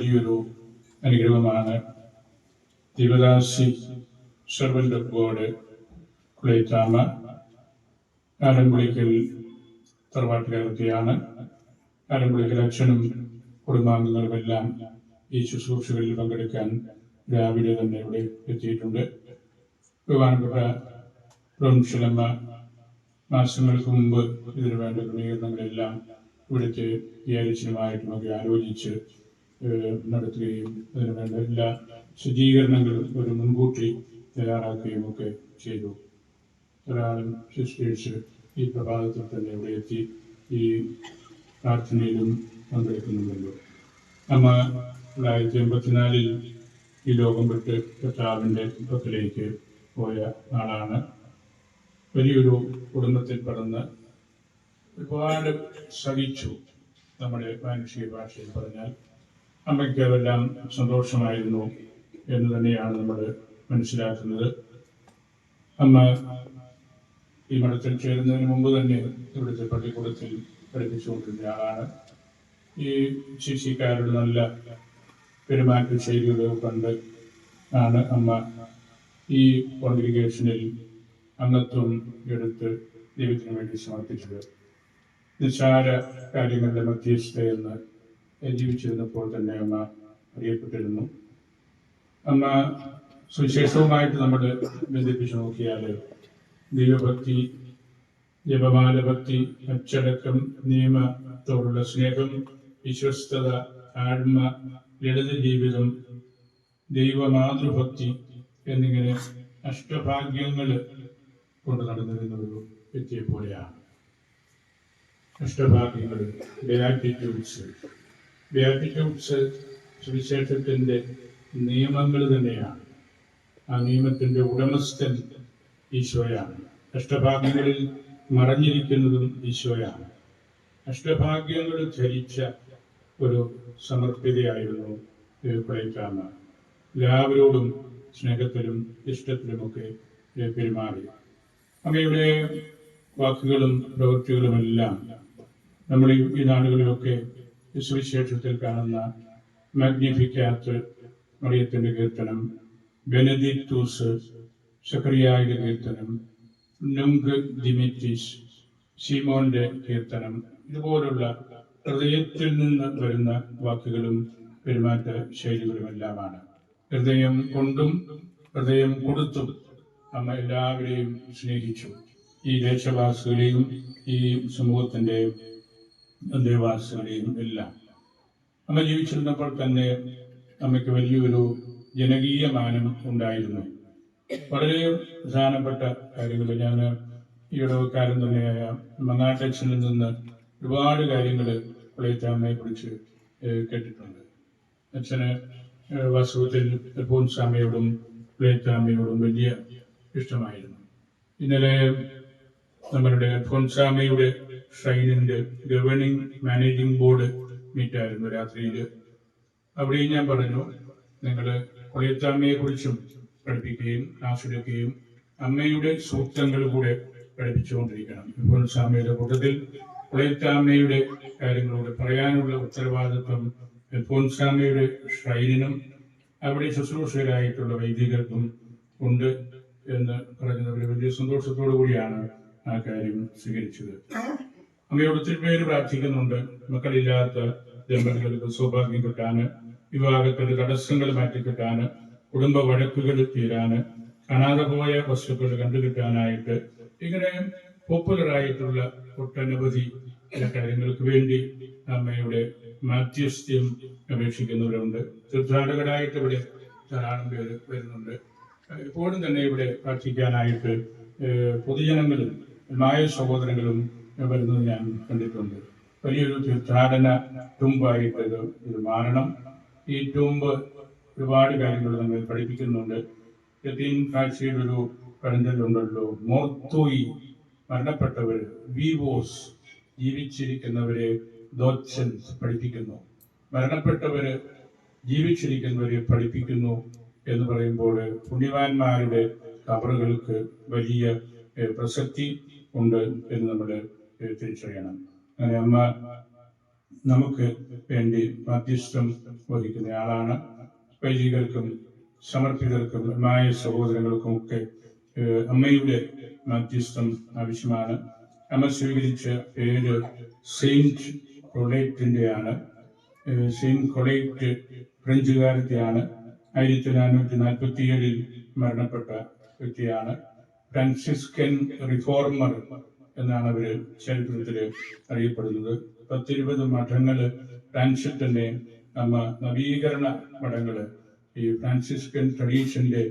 വലിയൊരു അനുഗ്രഹമാണ്. Devadasi servant of God കുളൈത്താമ ആലമ്പുളിക്കൽ തറവാട്ടുകാരത്തെയാണ് ആലമ്പുളിക്കൽ അച്ഛനും കുടുംബാംഗങ്ങളുമെല്ലാം ഈ ശുശ്രൂഷകളിൽ പങ്കെടുക്കാൻ രാവിലെ തന്നെ ഇവിടെ എത്തിയിട്ടുണ്ട്. ബഹുമാനപ്പെട്ട പ്രംശലമ്മ മാസങ്ങൾക്ക് മുമ്പ് ഇതിനു വേണ്ട ക്രമീകരണങ്ങളെല്ലാം ഇവിടുത്തെ വിചാരിച്ചനുമായിട്ടുമൊക്കെ ആലോചിച്ച് നടത്തുകയും അതിനു വേണ്ട എല്ലാ സജ്ജീകരണങ്ങളും ഒരു മുൻകൂട്ടി തയ്യാറാക്കുകയും ഒക്കെ ചെയ്തു. ധാരാളം സിസ്റ്റേഴ്സ് ഈ പ്രഭാതത്തിൽ തന്നെ ഇവിടെ എത്തി ഈ പ്രാർത്ഥനയിലും പങ്കെടുക്കുന്നുണ്ടല്ലോ. അമ്മ തൊള്ളായിരത്തി എൺപത്തിനാലിൽ ഈ ലോകം വിട്ട് കർത്താവിന്റെ പക്കലേക്ക് പോയ ആളാണ്. വലിയൊരു കുടുംബത്തിൽ പിറന്ന് ഒരുപാട് സഹിച്ചു നമ്മുടെ മാനുഷിക ഭാഷയിൽ പറഞ്ഞാൽ. അമ്മയ്ക്ക് അതെല്ലാം സന്തോഷമായിരുന്നു എന്ന് തന്നെയാണ് നമ്മൾ മനസ്സിലാക്കുന്നത്. അമ്മ ഈ മഠത്തിൽ ചേരുന്നതിന് മുമ്പ് തന്നെ ഇവിടുത്തെ പള്ളിക്കൂടത്തിൽ പഠിപ്പിച്ചുകൊണ്ടിരുന്ന ആളാണ്. ഈ ശിശിക്കാരുടെ നല്ല പെരുമാറ്റ ശൈലിയുടെ കണ്ട് ആണ് അമ്മ ഈ കോൺഗ്രിഗേഷനിൽ അംഗത്വം എടുത്ത് ദൈവത്തിന് വേണ്ടി സമർപ്പിച്ചത്. നിസ്സാര കാര്യങ്ങളുടെ മധ്യസ്ഥയെന്ന് ജീവിച്ചിരുന്നപ്പോൾ തന്നെ അമ്മ അറിയപ്പെട്ടിരുന്നു. അമ്മ സുവിശേഷവുമായിട്ട് നമ്മൾ ബന്ധിപ്പിച്ചു നോക്കിയാൽ ദൈവഭക്തി ജപമാലഭക്തി അച്ചടക്കം നിയമത്തോടുള്ള സ്നേഹം വിശ്വസ്തത ആത്മ ലളിത ജീവിതം ദൈവമാതൃഭക്തി എന്നിങ്ങനെ അഷ്ടഭാഗ്യങ്ങൾ കൊണ്ട് നടന്നിരുന്ന ഒരു വ്യക്തിയെ പോലെയാണ്. അഷ്ടഭാഗ്യങ്ങൾ ബെയാറ്റിറ്റ്യൂഡ്സ് ബെയാറ്റിറ്റ്യൂഡ്സ് സുവിശേഷത്തിന്റെ നിയമങ്ങൾ തന്നെയാണ്. ആ നിയമത്തിന്റെ ഉടമസ്ഥൻ ഈശോയാണ്. അഷ്ടഭാഗ്യങ്ങളിൽ മറഞ്ഞിരിക്കുന്നതും ഈശോയാണ്. അഷ്ടഭാഗ്യങ്ങൾ ധരിച്ച ഒരു സമർപ്പിതയായിരുന്നു കുളൈക്കാമ എല്ലാവരോടും സ്നേഹത്തിലും ഇഷ്ടത്തിലുമൊക്കെ പെരുമാറി. അങ്ങയുടെ വാക്കുകളും പ്രവൃത്തികളുമെല്ലാം നമ്മൾ ഈ നാടുകളിലൊക്കെ സുവിശേഷത്തിൽ കാണുന്ന മഗ്നിഫിക്കാത്ത് മറിയത്തിന്റെ കീർത്തനം ബെനദിക്തൂസ് സക്രിയായുടെ കീർത്തനം നുങ്ക് ദിമിറ്റിസ് ഷീമോന്റെ കീർത്തനം ഇതുപോലുള്ള ഹൃദയത്തിൽ നിന്ന് വരുന്ന വാക്കുകളും പെരുമാറ്റ ശൈലികളുമെല്ലാമാണ്. ഹൃദയം കൊണ്ടും ഹൃദയം കൊടുത്തും അമ്മ എല്ലാവരെയും സ്നേഹിച്ചു. ഈ ദേശവാസികളെയും ഈ സമൂഹത്തിന്റെ അന്തേവാസികളെയും എല്ലാം. അമ്മ ജീവിച്ചിരുന്നപ്പോൾ തന്നെ അമ്മയ്ക്ക് വലിയൊരു ജനകീയ മാനം ഉണ്ടായിരുന്നു. വളരെ പ്രധാനപ്പെട്ട കാര്യങ്ങൾ. ഞാൻ ഈ ഇടവക്കാരൻ തന്നെയായ മങ്ങാട്ടച്ഛനിൽ നിന്ന് ഒരുപാട് കാര്യങ്ങൾ പുളയത്താമ്മയെ കുറിച്ച് കേട്ടിട്ടുണ്ട്. അച്ഛന് വാസ്തവത്തിൽ പൂൻസ്വാമിയോടും അമ്മയോടും വലിയ ഇഷ്ടമായിരുന്നു. ഇന്നലെ നമ്മളുടെ അൽഫോൻസാമയുടെ ഷൈനിന്റെ ഗവേണിംഗ് മാനേജിംഗ് ബോർഡ് മീറ്റ് മീറ്റായിരുന്നു രാത്രിയിൽ അവിടെയും ഞാൻ പറഞ്ഞു നിങ്ങൾ കൊളിയത്താമ്മയെ കുറിച്ചും പഠിപ്പിക്കുകയും ക്ലാസ് എടുക്കുകയും അമ്മയുടെ സൂക്തങ്ങൾ കൂടെ പഠിപ്പിച്ചുകൊണ്ടിരിക്കണം. അൽഫോൻസാമയുടെ കൂട്ടത്തിൽ കൊളിയത്താമ്മയുടെ കാര്യങ്ങളോട് പറയാനുള്ള ഉത്തരവാദിത്വം അൽഫോൻസാമയുടെ ഷൈനിനും അവിടെ ശുശ്രൂഷകരായിട്ടുള്ള വൈദികർക്കും ഉണ്ട് എന്ന് പറഞ്ഞത് ഒരു വലിയ സന്തോഷത്തോടു കൂടിയാണ്. ആ കാര്യം സ്വീകരിച്ചത്. അങ്ങനെ ഒത്തിരി പേര് പ്രാർത്ഥിക്കുന്നുണ്ട്. മക്കളില്ലാത്ത ദമ്പതികൾക്ക് സൗഭാഗ്യം കിട്ടാന് വിവാഹത്തിന് തടസ്സങ്ങൾ മാറ്റിക്കിട്ടാന് കുടുംബ വഴക്കുകൾ തീരാന് കാണാതെ പോയ വസ്തുക്കൾ കണ്ടുകിട്ടാനായിട്ട് ഇങ്ങനെ പോപ്പുലറായിട്ടുള്ള ഒട്ടനവധി കാര്യങ്ങൾക്ക് വേണ്ടി അമ്മയുടെ മാധ്യസ്ഥ്യം അപേക്ഷിക്കുന്നവരുണ്ട്. തീർത്ഥാടകരായിട്ട് ഇവിടെ ധാരാളം പേര് വരുന്നുണ്ട്. എപ്പോഴും തന്നെ ഇവിടെ പ്രാർത്ഥിക്കാനായിട്ട് പൊതുജനങ്ങളും മായ സഹോദരങ്ങളും വരുന്നത് ഞാൻ കണ്ടിട്ടുണ്ട്. വലിയൊരു തീർത്ഥാടന തുമ്പായിട്ട് ഇത് ഇത് മാറണം. ഈ തുമ്പ് ഒരുപാട് കാര്യങ്ങൾ നമ്മൾ പഠിപ്പിക്കുന്നുണ്ട്. ലത്തീൻ കാഴ്ചയുടെ ഒരു പഴഞ്ചൊല്ലുണ്ടല്ലോ മോർത്തോയി. മരണപ്പെട്ടവർ വിവോസ് ജീവിച്ചിരിക്കുന്നവരെ ദോച്ചൻസ് പഠിപ്പിക്കുന്നു. മരണപ്പെട്ടവര് ജീവിച്ചിരിക്കുന്നവരെ പഠിപ്പിക്കുന്നു എന്ന് പറയുമ്പോൾ പുണ്യവാന്മാരുടെ കബറുകൾക്ക് വലിയ പ്രസക്തി. ഉണ്ട് എന്ന് നമ്മൾ തിരിച്ചറിയണം. അങ്ങനെ അമ്മ നമുക്ക് വേണ്ടി മധ്യസ്ഥം വഹിക്കുന്നയാളാണ് വൈദികർക്കും സമർപ്പിതർക്കും മായ സഹോദരങ്ങൾക്കും ഒക്കെ അമ്മയുടെ മധ്യസ്ഥം ആവശ്യമാണ്. അമ്മ സ്വീകരിച്ച പേര് സെയിന്റ് കൊളേറ്റിന്റെയാണ് സെയിന്റ് കൊളേറ്റ് ഫ്രഞ്ചുകാരത്തെയാണ്. ആയിരത്തി നാനൂറ്റി നാൽപ്പത്തിയേഴിൽ മരണപ്പെട്ട വ്യക്തിയാണ്. ഫ്രാൻസിസ്കൻ റിഫോർമർ എന്നാണ് അവർ ചരിത്രത്തിൽ അറിയപ്പെടുന്നത്. പത്തിരുപത് മഠങ്ങൾ ഫ്രാൻസിൽ തന്നെ നമ്മ നവീകരണ മഠങ്ങൾ ഈ ഫ്രാൻസിസ്കൻ ട്രഡീഷന്റെ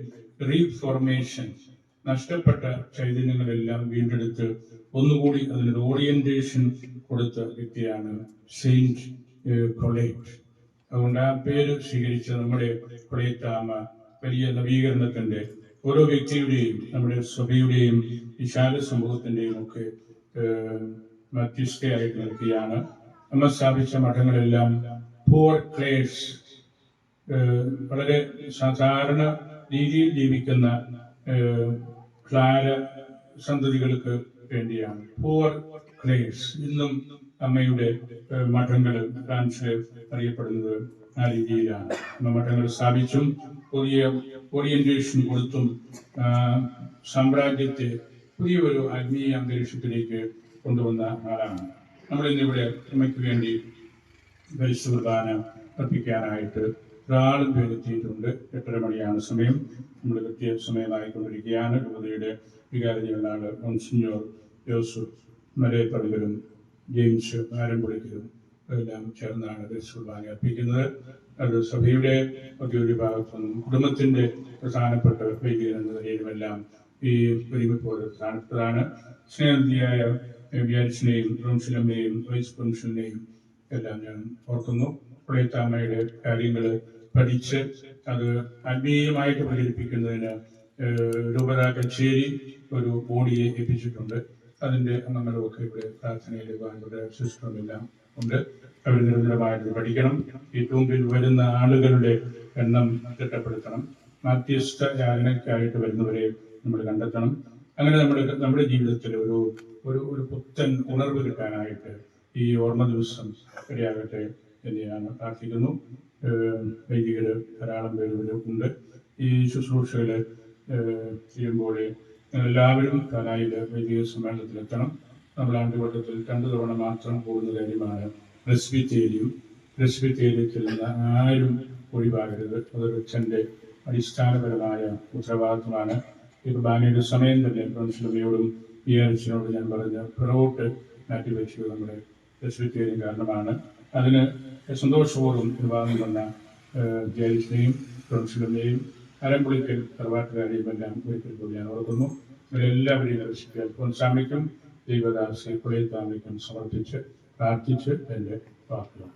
റീഫോർമേഷൻ നഷ്ടപ്പെട്ട ചൈതന്യങ്ങളെല്ലാം വീണ്ടെടുത്ത് ഒന്നുകൂടി അതിനൊരു ഓറിയന്റേഷൻ കൊടുത്ത വ്യക്തിയാണ് സെയിന്റ് കൊളേറ്റ് അതുകൊണ്ട് ആ പേര് സ്വീകരിച്ച നമ്മുടെ കൊളേറ്റാമ വലിയ നവീകരണത്തിന്റെ ഓരോ വ്യക്തിയുടെയും നമ്മുടെ സഭയുടെയും വിശാല സമൂഹത്തിന്റെയും ഒക്കെ മധ്യസ്ഥയായിട്ട് നിൽക്കുകയാണ്. നമ്മൾ സ്ഥാപിച്ച മഠങ്ങളെല്ലാം പൂർ ക്ലേസ് വളരെ സാധാരണ രീതിയിൽ ജീവിക്കുന്ന ക്ലാര സന്തതികൾക്ക് വേണ്ടിയാണ്. പൂർ ക്ലേസ് ഇന്നും അമ്മയുടെ മഠങ്ങൾ ഫ്രാൻസ് അറിയപ്പെടുന്നത് ആ രീതിയിലാണ്. മഠങ്ങൾ സ്ഥാപിച്ചും. പുതിയ ഓറിയന്റേഷൻ കൊടുത്തും സാമ്രാജ്യത്തെ പുതിയ ഒരു ആത്മീയ അന്തരീക്ഷത്തിലേക്ക് കൊണ്ടുവന്ന ആളാണ്. നമ്മൾ ഇന്നിവിടെ അമ്മയ്ക്ക് വേണ്ടി പരിശുദ്ധാന അർപ്പിക്കാനായിട്ട് ഒരാളും പേരെത്തിയിട്ടുണ്ട്. എട്ടര മണിയാണ് സമയം. നമ്മൾ കൃത്യ സമയമായിക്കൊണ്ടിരിക്കുകയാണ് യുവതിയുടെ വികാരജീവനാണ് മോൺസിഞ്ഞോർ ജോസഫ് മലയപ്പറമ്പലും ജെയിംസ് ആരംപുളിക്കലും എല്ലാം ചേർന്നാണ് പരിശുദ്ധ കുർബാന അർപ്പിക്കുന്നത് അത് സഭയുടെ ഔദ്യോഗിക ഭാഗത്തു ഭാഗത്തുനിന്നും കുടുംബത്തിന്റെ പ്രധാനപ്പെട്ട വൈദികൻ എന്ന നിലയിലുമെല്ലാം ഈ ഒരുമിപ്പോടെ പ്രധാനപ്പെട്ടതാണ്. സ്നേഹനിധിയായ വ്യാരിച്ചിനെയും പ്രിൻസിലമ്മയെയും വൈസ് പ്രിൻസിലിനെയും എല്ലാം ഞാൻ ഓർക്കുന്നു. പ്രളയത്താമ്മയുടെ കാര്യങ്ങൾ പഠിച്ച് അത് ആത്മീയമായിട്ട് പ്രചരിപ്പിക്കുന്നതിന് രൂപത കച്ചേരി ഒരു ബോഡിയെ ഏൽപ്പിച്ചിട്ടുണ്ട്. അതിന്റെ അംഗങ്ങളുമൊക്കെ ഇവിടെ പ്രാർത്ഥനയിൽ ഇവിടെ സിസ്റ്ററും ഉണ്ട്. അവർ നിരന്തരമായിട്ട് പഠിക്കണം. ഏറ്റവും പേര് വരുന്ന ആളുകളുടെ എണ്ണം തിട്ടപ്പെടുത്തണം. മധ്യസ്ഥ യാചനയ്ക്കായിട്ട് വരുന്നവരെ നമ്മൾ കണ്ടെത്തണം. അങ്ങനെ നമ്മുടെ നമ്മുടെ ജീവിതത്തിൽ ഒരു ഒരു ഒരു പുത്തൻ ഉണർവ് കിട്ടാനായിട്ട് ഈ ഓർമ്മ ദിവസം ഇടയാകട്ടെ എന്ന് ഞാൻ പ്രാർത്ഥിക്കുന്നു. ഏഹ് വൈദികര് ധാരാളം പേര് ഉണ്ട്. ഈ ശുശ്രൂഷകൾ ചെയ്യുമ്പോൾ എല്ലാവരും കാനായിൽ വലിയ സമ്മേളനത്തിൽ എത്തണം. നമ്മൾ ആണ്ടുവട്ടത്തിൽ രണ്ടു തവണ മാത്രം പോകുന്ന കാര്യമാണ് റെസ്പിറ്റേരിയം തേരി ചെല്ലുന്ന ആരും ഒഴിവാകരുത്. അതൊരു അച്ഛന്റെ അടിസ്ഥാനപരമായ ഉത്തരവാദിത്വമാണ്. ഈ കുർബാനയുടെ സമയം തന്നെ പ്രിൻസിലമ്മയോടും ഈ അച്ഛനോട് ഞാൻ പറഞ്ഞ പിറകോട്ട് മാറ്റിവെച്ചത് നമ്മുടെ റെസ്പിറ്റേരിയം കാരണമാണ്. അതിന് സന്തോഷപൂർവം വിവാഹം വന്ന ജയലിസിനെയും പ്രിൻസിലമ്മയെയും അരമ്പുളിക്കൽ തറവാട്ടുകാരെയും എല്ലാം ഒരിക്കൽ കൂടി ഞാൻ ഓർക്കുന്നു. ഇവരെല്ലാവരെയും ദർശിക്കാൻ പൊൻസ്വാമിക്കും ദൈവദാസ് കുളയത്താമിക്കും സമർപ്പിച്ച് പ്രാർത്ഥിച്ച് എന്റെ വാക്കുകൾ